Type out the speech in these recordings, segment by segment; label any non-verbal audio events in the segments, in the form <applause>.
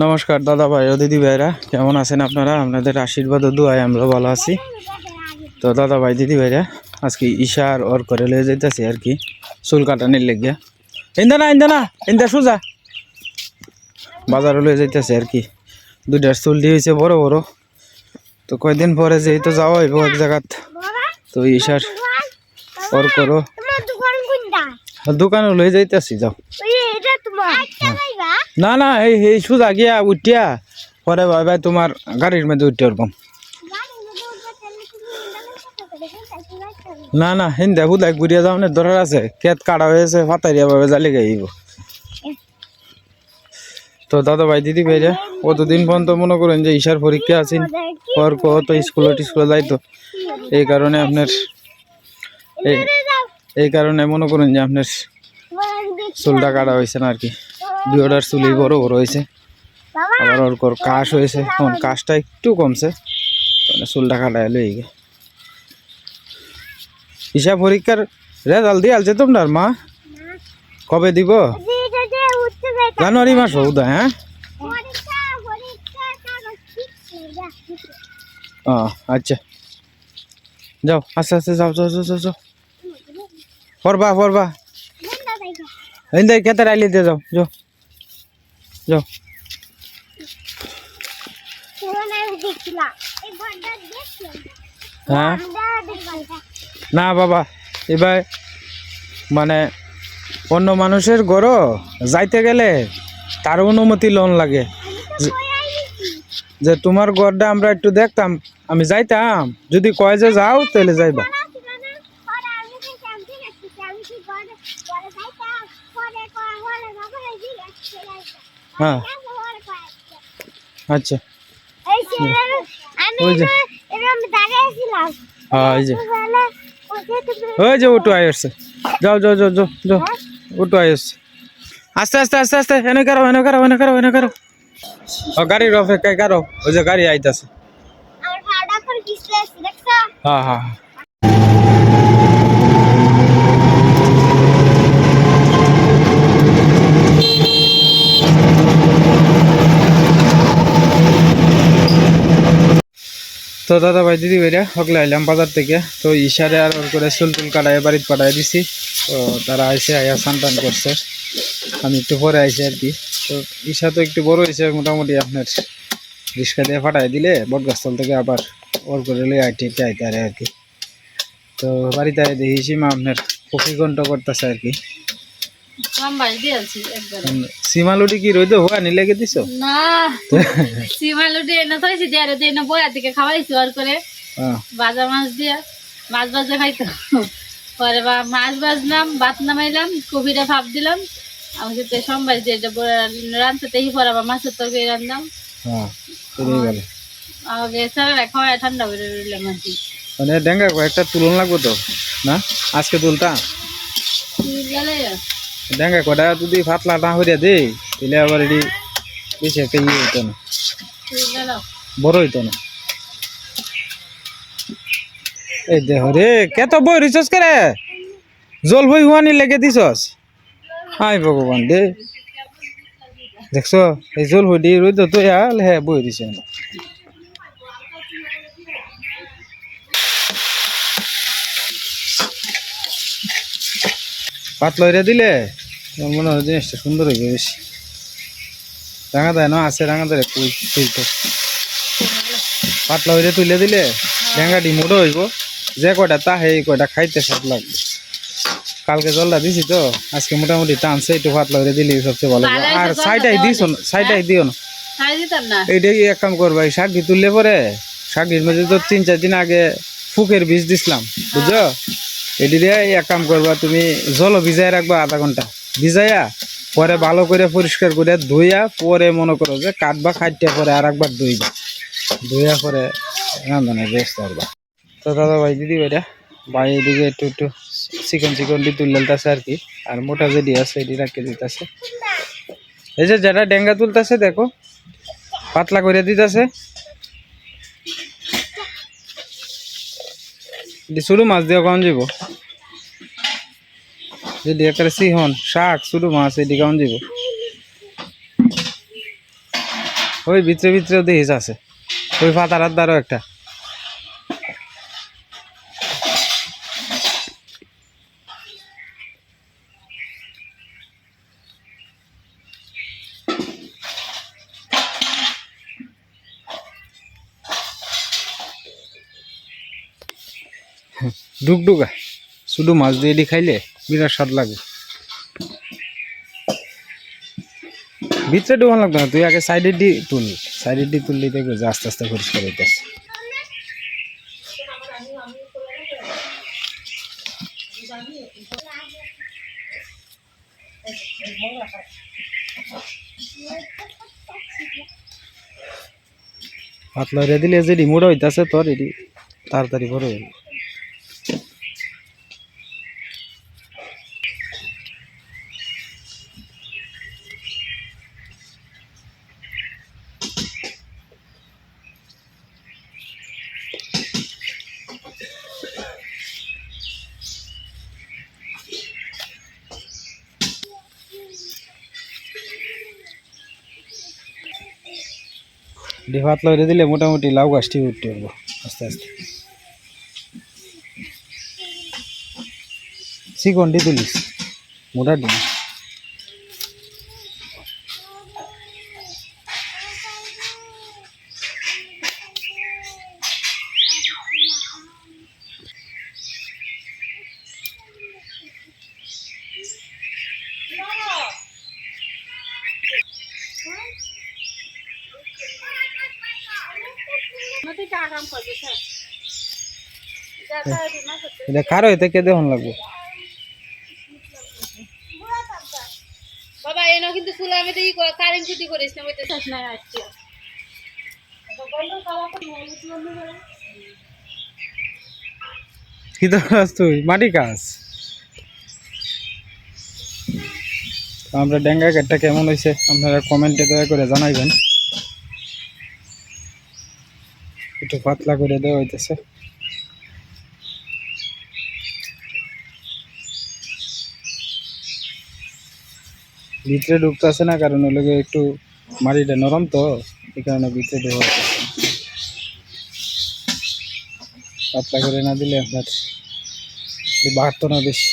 নমস্কার দাদা ভাই ও দিদি ভাইরা কেমন আছেন আপনারা? আপনাদের আশীর্বাদ ও দোয়ায় আমরা ভালো আছি। তো দাদা ভাই দিদি ভাইরা আজকে ঈশা আর ওর করে লয়ে যাইতেছি আর কি চুল কাটানির লেগে। ইন্দা না ইন্দা না ইন্দা সোজা। বাজারে লয়ে যাইতেছে আর কি। দুইটার চুল দিয়ে হয়েছে বড় বড়। তো কয়দিন পরে যেই তো যাওয়া হইব এক জায়গাত। তো ঈশার ওর করো। দোকানে লয়ে যাইতেছি যাও। না না এই এই সোজা গিয়া উঠিয়া পরে ভাই ভাই তোমার গাড়ির মধ্যে উঠতে পারব না। না হিন্দা বুদাই ঘুরিয়া যাওয়ার দরকার আছে। কেত কাটা হয়েছে ফাতারিয়া ভাবে জালি গাইব তো দাদা ভাই দিদি ভাইরা কতদিন পর্যন্ত মনে করেন যে ঈশার পরীক্ষা আছেন পর কত স্কুলে টিস্কুলে যাইতো এই কারণে আপনার এই কারণে মনে করেন যে আপনার চুলটা কাটা হয়েছে না আর কি। দুইটার চুলই বড় বড় হয়েছে। আবার ওর কাশ হয়েছে। এখন কাশটা একটু কমছে। মানে চুলটা কাটায় লই গে হিসাব পরীক্ষার রেজাল্ট দিয়ে আলছে তোমার মা। কবে দিব? জানুয়ারি মাস হৌদা হ্যাঁ? আচ্ছা। যাও, আস্তে আস্তে যাও যাও যাও যাও। পড়বা পড়বা বন্ধা যাইবা এই দেখ কেতে রাইলি দিয়ে যাও যাও যাও এই ঘণ্টা দেখছিলাম হ্যাঁ? আমরা না বাবা, এবার মানে অন্য মানুষের গড় যাইতে গেলে তার অনুমতি লোন লাগে। যে তোমার গড়টা আমরা একটু দেখতাম, আমি যাইতাম, যদি কয় যে যাও তাহলে যাইবা। হ্যাঁ। আচ্ছা। ওই যে। হ্যাঁ এই যে। ওই যে ওটু আই আসছে। যাও যাও যাও যাও যাও। ওটু আসছে। আস্তে আস্তে আস্তে আস্তে। এনে কারও এনে কারও এনে কারও এনে কারও। গাড়ির অপেক্ষায় কারও ওই যে গাড়ি আইতাছে। হ্যাঁ হ্যাঁ। তো দাদা ভাই, দিদি ভাইরা হকলে আইলাম বাজার থেকে। তো ইশারে আর ওর করে চুল টুল কাটায়, বাড়িতে পাঠাই দিছি। তো তারা আইসে আয়া স্নান টান করছে। আমি একটু পরে আইসি আর কি। তো ইশা তো একটু বড় হয়েছে, মোটামুটি আপনার রিক্সা দিয়ে ফাটাই দিলে, বটগাছতল থেকে আবার ওর করে লই আইটি, আইতে আরে কি। তো বাড়িতে দেখি সীমা আপনার ঘন্ট করতেছে আর কি। সাম্বাই দিয়েছি একবারে। উম, কি রইতে হওয়া নি লেগে দিছ? না <laughs> সীমালুটি এনে থইছি দিয়ে আর এনে বইয়া থেকে খাওয়াইছি আর করে। ভাজা মাছ দিয়ে মাছ খাইতো। পরে বা মাছ ভাত নামাইলাম ভাপ দিলাম। আমি তো সম্বাই দিয়ে এটা রাঁধতে তেই পরে মাছের তরকারি আমাকে স্যারেরা খাওয়াই ঠান্ডা করে রইলাম আর কি। মানে ডেঙ্গা তুলন লাগবো তো? না? আজকে তুলতা? ডেঙ্গা কটা যদি পাতলা না হইয়া দেই, তাহলে আবার এটি বেশি একটা ইয়ে হইতো না। বড় হইতো না। এই দেহ রে কত বই রিচার্জ করে? জল বই হুয়ানি লেগে দিছস? হাই ভগবান দে দেখছ, এই জল হই দিয়ে রইতো তো ইয়াল হ্যাঁ বই দিছে। না পাতলা হইয়া দিলে আমার মনে হয় জিনিসটা সুন্দর হইবে বেশি। রাঙা দেয় না আছে রাঙা দেয় তুলতো পাতলা হইলে তুলে দিলে ডেঙ্গাটি মোটো হইব। যে কয়টা তা সেই কয়টা খাইতে সব লাগবে। কালকে জলটা দিছি তো আজকে মোটামুটি টানছে একটু পাতলা হইলে দিলে সবচেয়ে ভালো আর সাইডাই না সাইডাই দিও না। না। এইটাই এক কাম করবা এই শাকটি তুললে পরে শাকটির মধ্যে তো তিন চার দিন আগে ফুকের বীজ দিছিলাম বুঝছ? এটি এক কাম করবা, তুমি জল ভিজাই রাখবা আধা ঘণ্টা। ভিজাইয়া পরে ভালো করে পরিষ্কার করে ধুইয়া পরে মনে করো যে কাটবা খাইতে পরে আর একবার ধুইবা। ধুইয়া পরে রান্ধনে বেস্ট করবা। তো দাদা ভাই, দিদি ভাইরা, ভাই এদিকে একটু একটু চিকন চিকন দিয়ে তুলতেছে আর কি, আর মোটা যেটি আছে, এটি রাখতে দিতেছে। এই যে যারা ডেঙ্গা তুলতেছে, দেখো, পাতলা করে দিতেছে। শুরু মাছ দিয়ে কম যাব যদি একটা সিহন, শাক, শুধু মাছ এটি কম যাব ওই ভিতরে ভিতরে দেহিস আছে। ওই পাতার দ্বারও একটা। ডুগডুগা। শুধু মাছ দিয়ে এটি খাইলে বিরাট স্বাদ লাগে। ভিতরে ডুবান লাগতো না, তুই আগে সাইডের দি তুল সাইডের দি তুললি দেখবে যে আস্তে আস্তে পরিষ্কার হইতেছে। পাতলা রে দিলে যে রিমোট হইতাছে তোর, এটি তাড়াতাড়ি বড় হইল লড়ে দিলে মোটামুটি লাউ গাছটি উঠতে হব আস্তে আস্তে। চিকনটি মোটা দিন নদী আরাম করবে স্যার এটা কারও এতে কে দেখন লাগবে? বাবা এনো কিন্তু চুলা আমি তো ই কারেন্ট ছুটি করিস না বলতে শেষ নাই আসছে কি কাজ তুই মাটি কাজ। আমরা ডেঙ্গা গেটটা কেমন হয়েছে আপনারা কমেন্টে দয়া করে জানাইবেন। একটু পাতলা করে দেওয়া হইতেছে। ভিতরে ঢুকতেছে না, কারণ ওগুলো একটু মাটিটা নরম তো, এই কারণে ভিতরে হইতেছে পাতলা করে না দিলে আপনার বাড়তো না বেশি।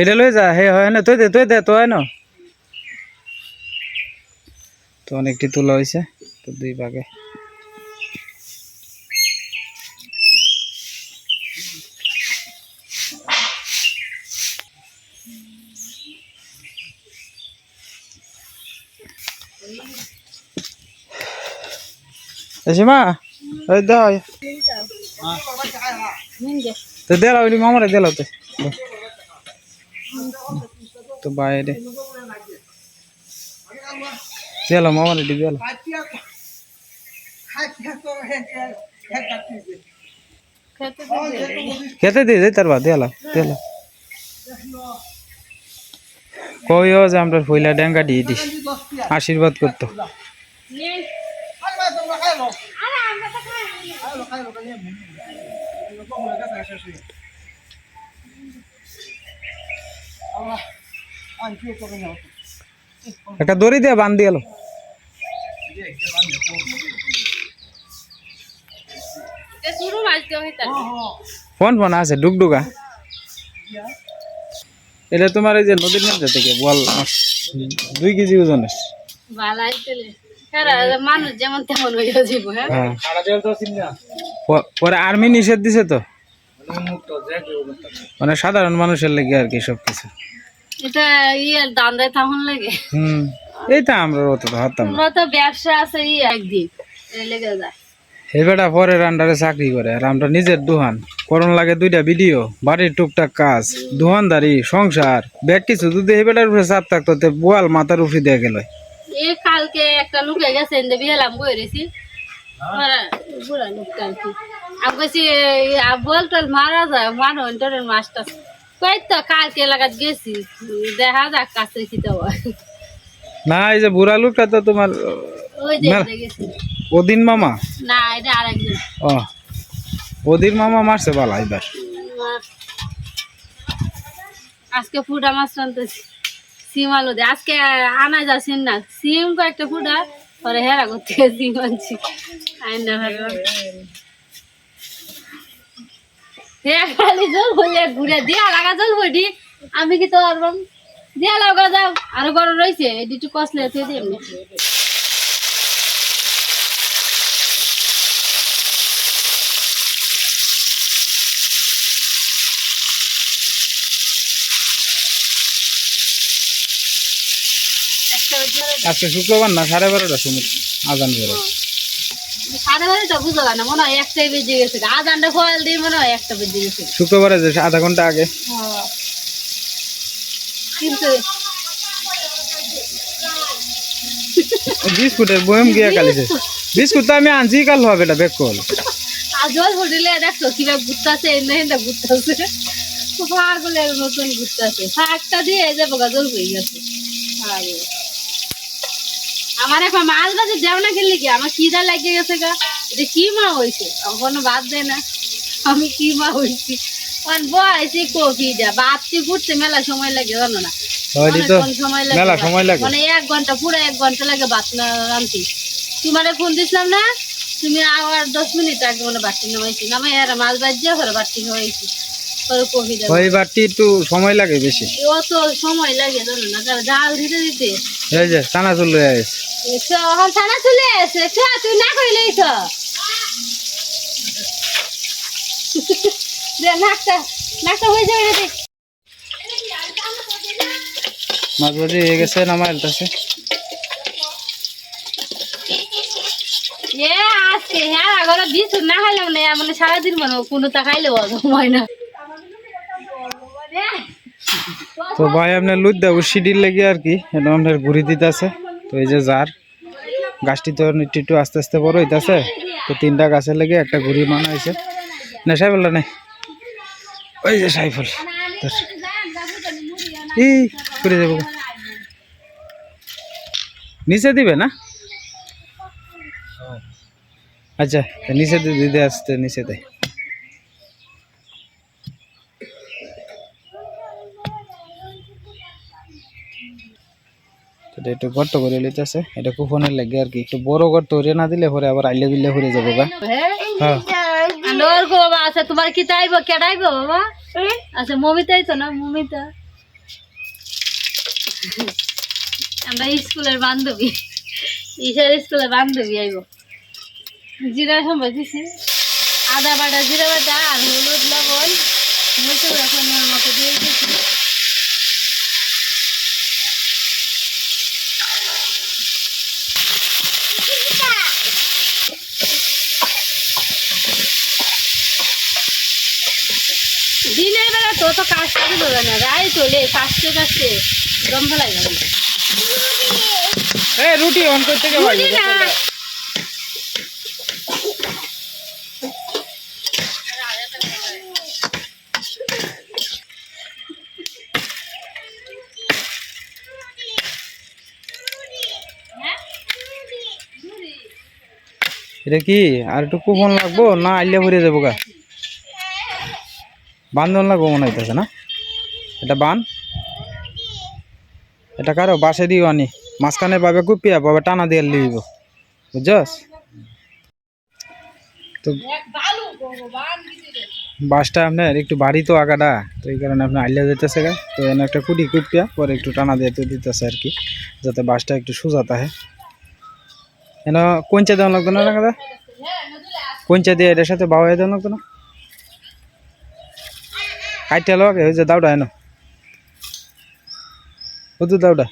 এটা লই যা, হে, হয় না তুই দে তুই দে তো হয় না। তো অনেকটি তোলা হয়েছে, তো দুই ভাগে। ওই দাও তো দিলাও ওই মামারে দিলাও তো তো বাইরে। দিলাও মামারে দিলাও খেতে দিয়ে যাই তার বাদ দিলাও দিলাও যে আমরা ফইলা ড্যাঙ্গা দিয়ে দিস। আশীর্বাদ করতো। একটা দড়ি দিয়ে বান্ধ দিয়ে ফোন ফোন আছে, ডুগডুগা। এটা তোমার এই যে নদীর মধ্যে থেকে বল দুই কেজি ওজনের মানুষ যেমন তেমন হয়ে। হ্যাঁ। হ্যাঁ পরে আর্মি নিষেধ দিছে তো? মানে সাধারণ মানুষের লেগে আর কি সব কিছু এটা দান্দায় তখন লাগে। হুম এইটা আমরা অত হারতাম না। তো ব্যবসা আছে ই একদিন লেগে যায়। এই বেটা পরের আন্ডারে চাকরি করে আর আমরা নিজের করণ লাগে দুইটা ভিডিও বাড়ির টুকটাক কাজ সংসার ব্যাগ কিছু যদি এই উপরে চাপ থাকতো তে বোয়াল মাথার উপরে দিয়ে গেল। এ কালকে একটা লুকে গেছে এনে বিয়েলাম বই রেছি বুড়া লোকটা আর কি। আমি কইছি বল টল মারা যায় তোরের মাছটা কই তো কালকে লাগাত গেছি। দেখা যাক কাছে। না এই যে বুড়া লোকটা তো তোমার ওই যে গেছি। ওদিন মামা? না এটা আরেকজন। ও ওদিন মামা মারছে বালা এবার। আজকে ফুটা মাছ রান্তেছি সিম আলু দে আজকে আনা যাচ্ছেন না, সিম কয়েকটা ফুটা, পরে হেরা করতে সিম আনছি। আইনা ভালো। হ্যাঁ দিয়া লাগা জল হইডি আমি কি তো আরবাম দিয়া লাগা যাও। আরও গরম রয়েছে এটি একটু কষলে তুই দিয়ে আজকে শুক্রবার না সাড়ে বারোটার সময় আজান করে মনে হয় আধ ঘণ্টা মনে হয় শুক্রবারে যে আধা আগে। বিস্কুটের বয়ম গিয়া কালিছে বিস্কুট তো আমি আনছি কাল হবে এটা বেক কল দেখছ এনে পাগলের মতন শাকটা দিয়ে এই যে হয়ে গেছে। পাগল। আমার এখন মাছ বাজে দেও না খেললে কি? আমার খিদা লাগিয়ে গেছে গা। এটা কি মা হয়েছে আমার কোনো বাদ দেয় না। আমি কি মা হয়েছি বয়সে কফি ফুটতে মেলা সময় লাগে জানো না? লাগে মেলা সময় লাগে। মানে এক ঘণ্টা পুরো এক ঘণ্টা লাগে বাত রান্তি তোমারে ফোন দিছিলাম না? তুমি আবার দশ মিনিট আগে মানে বাটি নামাইছি। নামাই আর মাছ বাজিয়ে ঘরে বাটি নামাইছি। পরে কফি দেবো ওই বারটি একটু সময় লাগে বেশি। অত সময় লাগে জানো না? জাল দিতে দিতে এই যে চানা চুল লয়ে এখন ছানা চলে এসে খা তুই না কইলে দে নাকটা নাকটা হয়ে যাবে রে মাছ ভাজি হয়ে গেছে এ আজকে হ্যাঁ আগরা বিস্কুট না খাইলাম না মানে সারাদিন মানে কোনো তা খাইলেও সময় না। তো ভাই আপনার লুদ দেবো সিডির লেগে আর কি এটা আপনার ঘুরি দিতেছে। তো এই যে যার, গাছটি তো একটু আস্তে আস্তে বড় হইতাছে, তো তিনটা গাছের লেগে একটা ঘুরি মানা হয়েছে। না সাইফুল নেই ওই যে সাইফুল ই ঘুরে যাব নিচে দিবে না? আচ্ছা নিচে দিয়ে দিতে আসতে, নিচে দেয় এটা একটু গর্ত করে লিতেছে এটা কুপনের লাগে আর কি। একটু বড় গর্ত করে না দিলে পরে আবার আইলে দিলে হয়ে যাবে গা। হ্যাঁ। বাবা আচ্ছা তোমার কি তাইব কেডাইব বাবা? আচ্ছা মমিতাই তো না, মমিতা। আমরা স্কুলের বান্ধবী। ঈশার স্কুলের বান্ধবী আইব। জিরা সম্ভব দিছি আদা বাটা, জিরা বাটা আর হলুদ, লবণ। মরিচ এখন মতো দিয়ে দিচ্ছি দিনের বেলা তো তো কাজ করতে না। রায় চলে কাজতে কাজতে। দম ফেলাই যাবে এই রুটি অন করতে কে ভাই না। এটা কি? আর একটু কুপন লাগবো? না আইলে ভরে যাব গা। বান্ধন লাগবো মনে হইতেছে না? এটা বান? এটা কারও? বাসে দিও আনি। মাঝখানে পাবে কুপিয়া পাবে টানা দিয়ে লিব বুঝছস? তো বাসটা আপনার একটু বাড়ি তো আগাটা তো এই কারণে আপনার আইলে যেতেছে গা। তো এনে একটা কুটি কুপিয়া, পরে একটু টানা দিয়ে দিতেছে আর কি, যাতে বাসটা একটু সোজা থাকে। এনে কোনচা দেওয়া লাগতো না দাদা? কোনচা দিয়ে এটার সাথে বাবা দেওয়া লাগতো না? কাইটা লওয়া যে দাউডা এনো। বুঝু দাউডা?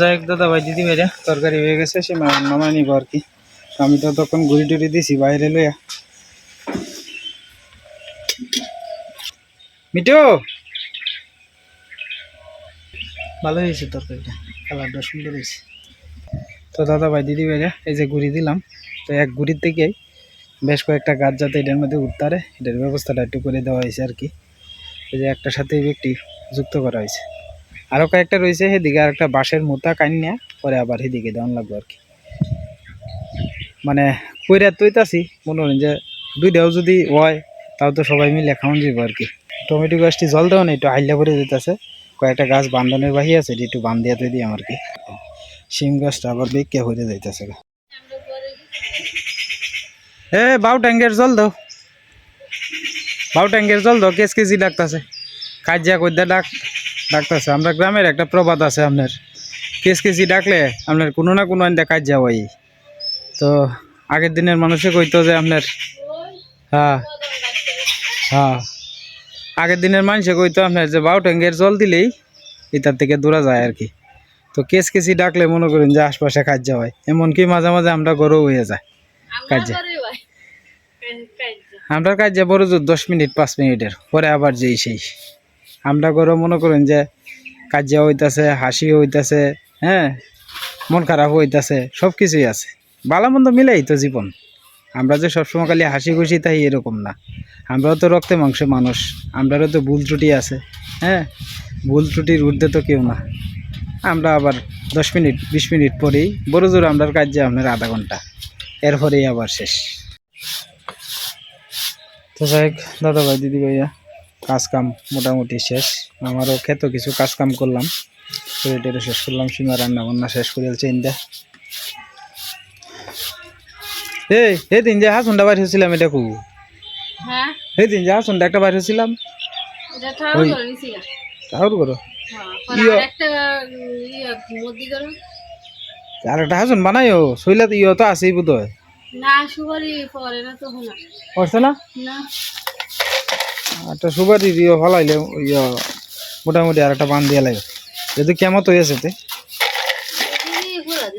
যাই হোক দাদা ভাই, দিদি ভাইরা, তরকারি হয়ে গেছে, সে মামা নিব আর কি। আমি তো তখন ঘুরি টুরি দিছি বাইরে লইয়া। মিটু ভালো হয়েছে তরকারিটা, কালারটা সুন্দর হয়েছে। তো দাদা ভাই, দিদি ভাইরা, এই যে ঘুরি দিলাম, তো এক ঘুরির থেকেই বেশ কয়েকটা গাছ যাতে এটার মধ্যে উঠতে এটার ব্যবস্থাটা একটু করে দেওয়া হয়েছে আর কি। এই যে একটার সাথে ব্যক্তি যুক্ত করা হয়েছে। আরও কয়েকটা রয়েছে, সেদিকে আর একটা বাঁশের মোতা কান্যা পরে আবার সেদিকে দেওয়ান লাগবে আর কি। মানে কইরা তৈতাছি, মনে করেন যে দুইটাও যদি হয়, তাও তো সবাই মিলে খাওয়ান যাব আর কি। টমেটো গাছটি জল দেওয়া নেই একটু হাইলা করে দিতেছে কয়েকটা গাছ বান্ধনের বাহি আছে, একটু বান্ধিয়া তৈ দিই আর কি। শিম গাছটা আবার বেঁকে হয়ে যাইতেছে এ, বাউ ট্যাঙ্গের জল দাও। বাউ ট্যাঙ্গের জল দাও, কেস কেজি ডাকতেছে কাজিয়া কইদা ডাক। ডাকতেছে আমরা গ্রামের একটা প্রবাদ আছে আপনার। কেস কেজি ডাকলে আপনার কোনো না কোনো আন্দা কাজিয়া যাওয়াই। তো আগের দিনের মানুষে কইতো যে আপনার হ্যাঁ হ্যাঁ। আগের দিনের মানুষে কইতো আপনার যে বাউ ট্যাঙ্গের জল দিলেই এটার থেকে দূরা যায় আর কি। তো কেস কেসি ডাকলে মনে করেন যে আশপাশে কাজ হয় এমনকি মাঝে মাঝে আমরা গরু হয়ে যায়। কাজে। আমরা কাজ যে বড় জোর দশ মিনিট পাঁচ মিনিটের। পরে আবার যেই সেই। আমরা গরু মনে করেন যে কাজিয়া হইতাছে, হাসি হইতাছে হ্যাঁ? মন খারাপ হইতাছে সব কিছুই আছে। ভালো মন্দ মিলেই তো জীবন। আমরা যে সবসময় খালি হাসি খুশি তাই এরকম না। আমরাও তো রক্তে মাংসে মানুষ। আমরারও তো ভুল ত্রুটি আছে হ্যাঁ? ভুল ত্রুটির ঊর্ধ্বে তো কেউ না। আমরা আবার দশ মিনিট, বিশ মিনিট পরেই বড় জোর আমরার কাজ যে আপনার আধা ঘণ্টা। এরপরেই আবার শেষ। তো যাই দাদা ভাই, দিদি ভাইয়া কাজ কাম মোটামুটি শেষ। আমারও খেতো কিছু কাজ কাম করলাম। করে টেরে শেষ করলাম সীমা রান্না বান্না শেষ করে চিন্তা এই এই দিন যে হাসুনটা বাইর হয়েছিলাম এটা কু হ্যাঁ? এই দিন যে হাসুনটা একটা বাইর হয়েছিলাম। তাহলে করো হ্যাঁ, করো। আর একটা হাসুন বানাইও শৈলা ইয়ে তো আছেই বোধ হয় না সুপারি পরে না তো না? না। একটা সুপারি ইয়ে ফলাইলে ইয়ে মোটামুটি আর একটা বান দিয়ে লাগে। যদি হয়েছে তে ঘর।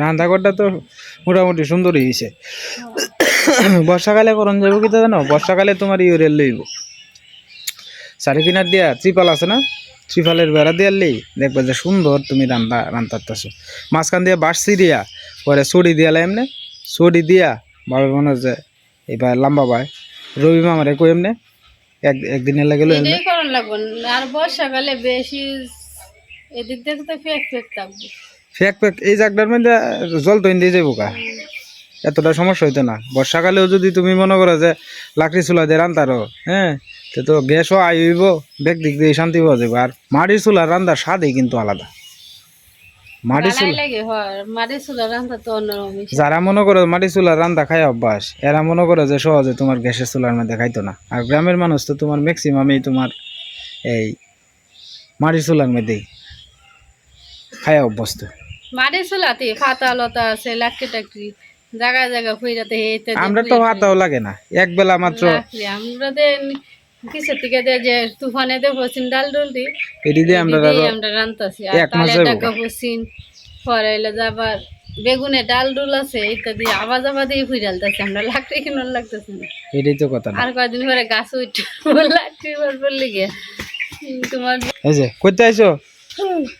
রান্নাঘরটা তো মোটামুটি সুন্দরই হয়েছে। বর্ষাকালে করণ যাব কি তা জানো? বর্ষাকালে তোমার ইয়ে রেল লইব। চারি কিনার দিয়া ত্রিপাল আছে না? ত্রিপালের বেড়া দিয়ালেই দেখবে যে সুন্দর তুমি রান্না রান্তারতেছো মাঝখান দিয়ে বাঁশ দিয়া পরে চড়ি দিয়া এমনে চড়ি দিয়া ভাবে মনে যে এবার লম্বা বাই রবি মামারে কই এমনে? এক একদিনের লাগে এটাই করার লাগবে। আর বর্ষাকালে বেশি এদিক থেকে তো ফেক ফেক থাকবে। ফেক ফেক এই জায়গাটার মধ্যে জল তৈন দিয়ে যাব কা এতটা সমস্যা হইতো না। বর্ষাকালেও যদি তুমি মনে করো যে লাকড়ি চুলা দিয়ে রান্তারো হ্যাঁ তো গ্যাসও আই হইব বেগ দিক দিয়ে শান্তি পাওয়া যাবে আর মাটির চুলা রান্নার স্বাদই কিন্তু আলাদা। যারা মনে করো রান্দা খায় অভ্যাস এরা মনে করো যে সহজে তোমার গ্যাসের চুলার মধ্যে খাইতো না। আর গ্রামের মানুষ তো তোমার ম্যাক্সিমামই তোমার এই মাটির চুলার মধ্যেই খায় অভ্যস্ত। মাটি চুলাতে খাতা লতা আছে লাকড়ি টাকড়ি জায়গা জায়গা ফুইরাতে আমরা তো হাতাও লাগে না। এক বেলা মাত্র আমরা কিসের থেকে দে যে তুফানে দে পশ্চিম ডাল এটি দিয়ে আমরা দিদি আমরা রান্তাছি আর এক তালে টাকা পশ্চিম পরাইলে যাবার বেগুনে ডাল ডুল আছে ইত্যাদি যাবা দিয়ে আমরা লাকড়ি কিনার লাগতেছি না। এটাই তো কথা আর কয়দিন পরে গাছ উঠে লাকড়ি বার পড়লে গিয়ে তোমার এই যে কইতে আইছো?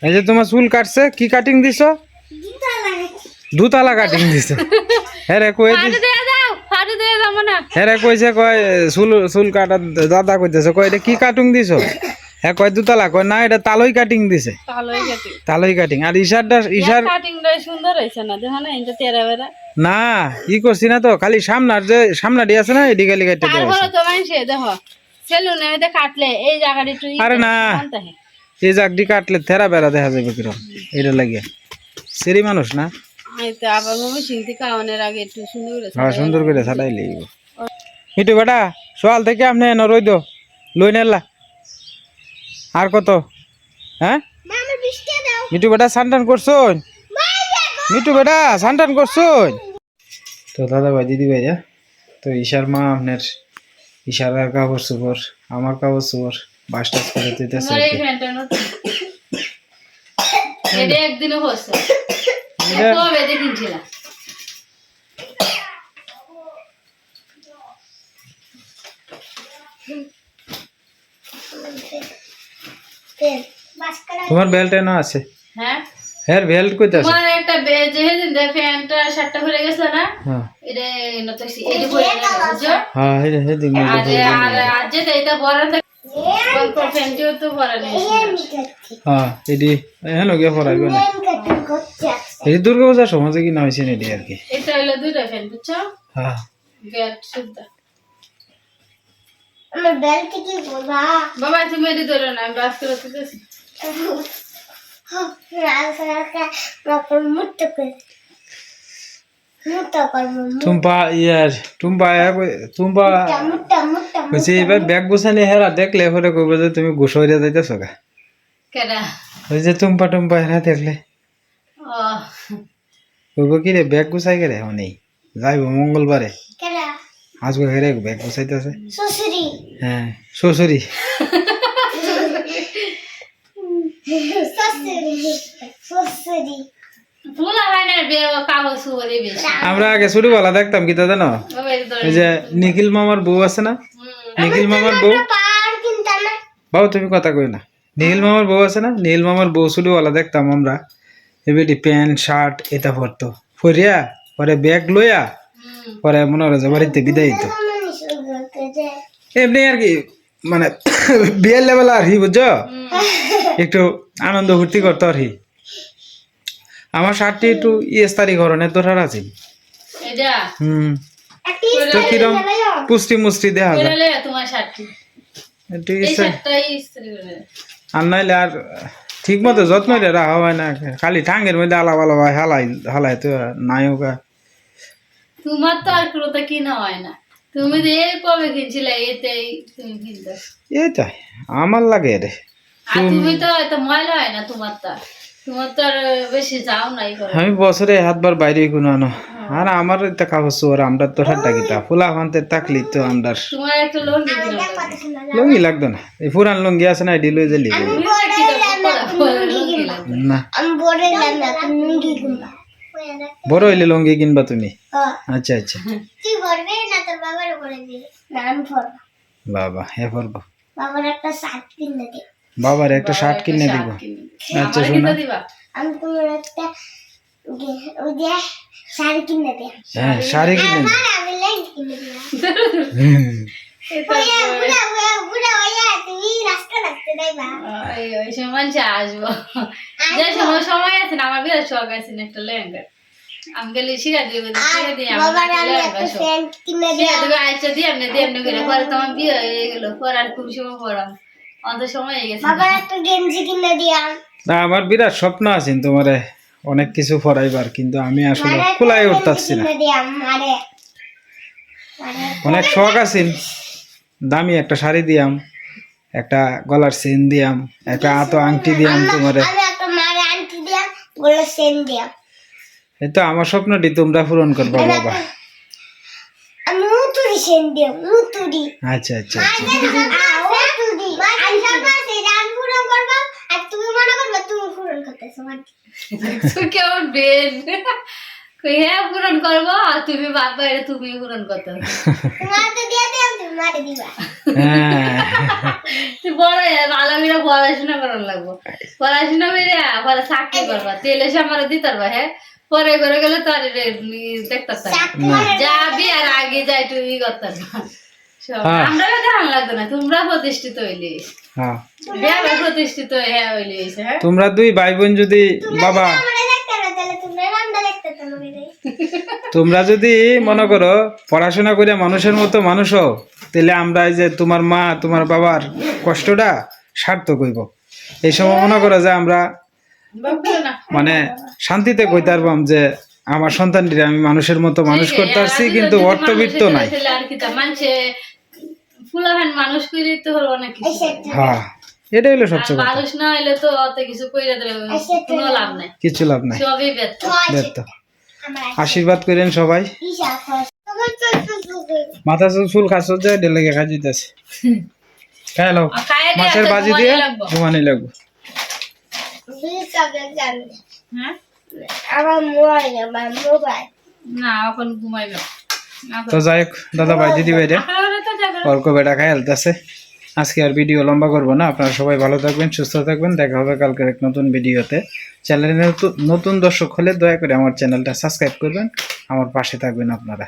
এই যে তোমার চুল কাটছে কি কাটিং দিছো? দুতালা কাটিং দিছো। <laughs> হ্যাঁ রে কই ফাটু দিয়ে দাও ফাটু দিয়ে যাব না। কইছে কয় চুল চুল কাটা দাদা কইতেছে। কয় এটা কি কাটিং দিছো? হ্যাঁ কয় দুতালা। কয় না এটা তালই কাটিং দিছে। কাটিং তালই কাটিং আর ইশারটা ইশার কাটিংটা সুন্দর হয়েছে না? দেখো না এটা তেরা বেড়া। না ই করছি না তো খালি সামনার যে সামনাটি আছে না এটি খালি কাটতে দেওয়া তারপরে তো মানুষে দেখো সেলুনে এতে কাটলে এই জায়গাটা একটু আরে না। এই জাগডি কাটলে থেরা বেড়া দেখা যাবে কিরম। এটা লাগে সেরি মানুষ না? এই আবার মমি সিংতি খাওয়ানোর আগে একটু সুন্দর করে হ্যাঁ সুন্দর করে ছাটাই লিখব মিটু বেটা সকাল থেকে আপনি এনে রই দো লই নেলা। আর কত? হ্যাঁ? মামা মিটু বেটা সানটান করছুন মিটু বেটা সানটান করছুন তো দাদা ভাই দিদি ভাই তো ঈশার মা আপনার ঈশার কাপড় চোপড় আমার কাপড় চোপড় বাস টাস করে দিতেছে এই তোমার বেল্ট এনে আছে? হ্যাঁ? হ্যাঁ বেল্ট কইতে আছে। তোমার একটা যেদিন দেখ ফ্যানটা শার্টটা ভরে গেছে না হ্যাঁ। এটা ভরে গেছে বুঝছ হ্যাঁ এই যে হেদিক আর আর আর যেটা এটা ভরা হ্যাঁ এডি হেন গিয়ে পড়াইবে না সমাজে হয়েছে এডি আর কি। এটা হলো দুটো ফ্যান বুঝছ? হ্যাঁ। আমার বেল্ট কি বলবা বাবা তুমি এটি ধরো না আমি বাস করে দিতেছি রাজা বাপর করে। টুম্পা ইয়ার টুম্পা টুম্পা কইছে এবার ব্যাগ গুছানি হেরা দেখলে পরে কইবে যে তুমি গুছাইয়া যাইতেছো গা। ওই যে টুম্পা টুম্পা হেরা দেখলে। কইব কি রে ব্যাগ গুছাই গেলে অনেক যাইব মঙ্গলবারে। আজকে হেরে ব্যাগ গুছাইতেছে। শ্বশুরি। হ্যাঁ শ্বশুরি। শ্বশুরি। শ্বশুরি। আমরা আগে ছোটবেলা দেখতাম কি জানো? যে নিখিল মামার বউ আছে না? নিখিল মামার বউ? বাবু তুমি কথা কই না। নীল মামার বউ আছে না? নীল মামার বউ ছোটবেলা দেখতাম আমরা। প্যান্ট শার্ট এটা পরতো। ফরিয়া পরে ব্যাগ লইয়া পরে মনে হয় বাড়িতে বিদায় দিত। এমনি আর কি মানে <coughs> বিয়ের লেভেল আর কি বুঝছ? একটু আনন্দ ফুর্তি করতো আর কি। আমার শার্টটি একটু ইস্তারি ধরনের তোর আছে। হুম। তো কিরম পুষ্টি মুষ্টি দেওয়া আর নাইলে আর ঠিক মতো যত্ন রাখা হয় না খালি ঠাঙ্গের মধ্যে আলাপ আলাপ হালাই হালাই তো নায়ক তোমার তো আর ক্রোতা কিনা হয় না। তুমি তো এই কবে কিনছিলে এতেই তুমি কিনতে। এইটাই আমার লাগে রে। আর তুমি তো এত ময়লা হয় না তোমার তো। তোমার তো আর বেশি যাও নাই আমি বছরে হাতবার বাইরে কোনো আনো। আর আমার এটা কাগজ চোর আমরা তো ঠাট্টা কিতা। ফুলা ফান্তে থাকলি তো আমরা। তোমার একটা লঙ্গি লুঙ্গি লাগতো না। এই পুরান লুঙ্গি আছে না এটি লই দিলি তুমি তো কি দাও, পরা, লুঙ্গি লাগবে। না। আমি বড় না তুমি কিনবা বড় হইলে লুঙ্গি কিনবা তুমি? হ্যাঁ। আচ্ছা আচ্ছা। তুই পড়বে না তোর বাবার পড়ে দিবে। না আমি পড়ব বাবা হে বাবার একটা শার্ট কিনে দে। বাবার একটা শার্ট কিনে দিব। আচ্ছা শোনা। আমি তোমার একটা ওই যে শাড়ি কিনে দে হ্যাঁ শাড়ি কিনে সময় মানুষ আসব। যে সময় সময় আছে না আমার বিরাট শখ আছে না একটা লেহেঙ্গা। আমি গেলে শিখা দিয়ে আর দিয়ে আমি দেবে আচ্ছা দিয়ে এমনি দিয়ে এমনি করে। পরে তোমার বিয়ে হয়ে গেলো পরে আর খুব সময় পড়াম। অত সময় হয়ে গেছে। বাবার একটা গেঞ্জি কিনে দিলাম না আমার বিরাট স্বপ্ন আছে তোমারে অনেক কিছু ফরাইবার কিন্তু আমি আসলে খোলাই উঠতেছি না। অনেক শখ আছে। দামি একটা শাড়ি দিয়াম একটা গলার চেন দিয়াম একটা আতো আংটি দিয়াম তোমারে। এই তো আমার স্বপ্নটি তোমরা পূরণ করবা বাবা। আচ্ছা আচ্ছা আচ্ছা। আর তুমি মনে করবে তুমি পূরণ করতেছো তুই কেমন বেন হ্যাঁ পূরণ করব আর তুমি বাবা এটা তুমি পূরণ করতে তুমি হ্যাঁ। তুই বড় ভালো করে পড়াশোনা করার লাগবো। পড়াশোনা করে পরে চাকরি করবা তেলে সে দিতে পারবা হ্যাঁ? পরে করে গেলে তো আর দেখতে যা বিয়ার আগে যাই তুই ই করতে পারবা। হ্যাঁ। আমরা দেখান লাগতো না তোমরা প্রতিষ্ঠিত হইলে। হ্যাঁ। প্রতিষ্ঠিত হ্যাঁ হইলে তোমরা দুই ভাই বোন যদি বাবা মনে <laughs> তোমরা যদি মনে করো পড়াশোনা করে মানুষের মতো মানুষ হও তাহলে আমরা এই যে তোমার মা তোমার বাবার কষ্টটা সার্থক হইব। এই সময় মনে করো যে আমরা মানে শান্তিতে কইতে পারবাম যে আমার সন্তানটিকে আমি মানুষের মতো মানুষ করতে পারছি কিন্তু অর্থবিত্ত নাই। ফুলাহান মানুষ করে তো হলো অনেক কিছু হ্যাঁ এটাই হলো সবচেয়ে মানুষ না হইলে তো অত কিছু কইরা দিলে কোনো লাভ নাই। কিছু লাভ নাই। সবই ব্যর্থ। ব্যর্থ। আশীর্বাদ করেন সবাই। মাথা চুল চুল খাস যায় ডেলে খাই দিতেছে খাই লাও। মাছের বাজি দিয়ে ঘুমানি লাগবো। হ্যাঁ? আমার মোবাইল না এখন ঘুমাইবে তো যাই হোক দাদা ভাই, দিদি ভাই রে অর্ক বেটা খাই হেলতেছে। আজকে আর ভিডিও লম্বা করব না। আপনারা সবাই ভালো থাকবেন, সুস্থ থাকবেন। দেখা হবে কালকের এক নতুন ভিডিওতে চ্যানেলের নতুন দর্শক হলে দয়া করে আমার চ্যানেলটা সাবস্ক্রাইব করবেন। আমার পাশে থাকবেন আপনারা।